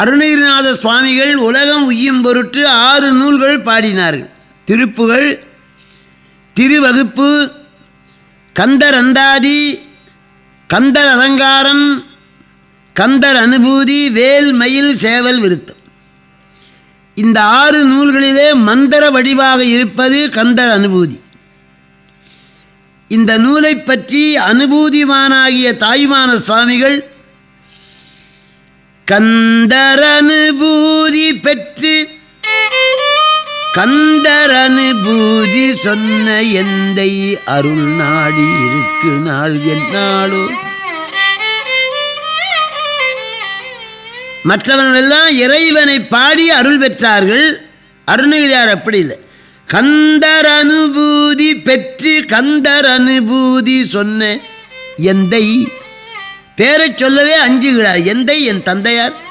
அருணகிரிநாத சுவாமிகள் உலகம் உய்யும் பொருட்டு ஆறு நூல்கள் பாடினார்கள். திருப்புகள் திருவகுப்பு கந்தர் அந்தாதி கந்தர் அலங்காரம் கந்தர் அனுபூதி வேல் மயில் சேவல் விருத்தம். இந்த ஆறு நூல்களிலே மந்திர வடிவாக இருப்பது கந்தர் அனுபூதி இந்த நூலை பற்றி அனுபூதிமானாகிய தாய்மான சுவாமிகள் கந்தரனுபூதி பெற்று கந்தரனுபூதி சொன்ன எந்தை அருள் நாடி இருக்கு நாள் என்னாளோ மற்றவர்களெல்லாம் இறைவனை பாடி அருள் பெற்றார்கள். அருணகிரியார் அப்படி இல்லை. கந்தர் அனுபூதி பெற்று கந்தர் அனுபூதி சொன்ன எந்தை பேரைச் சொல்லவே அஞ்சுகிறார். எந்தை என் தந்தையார்?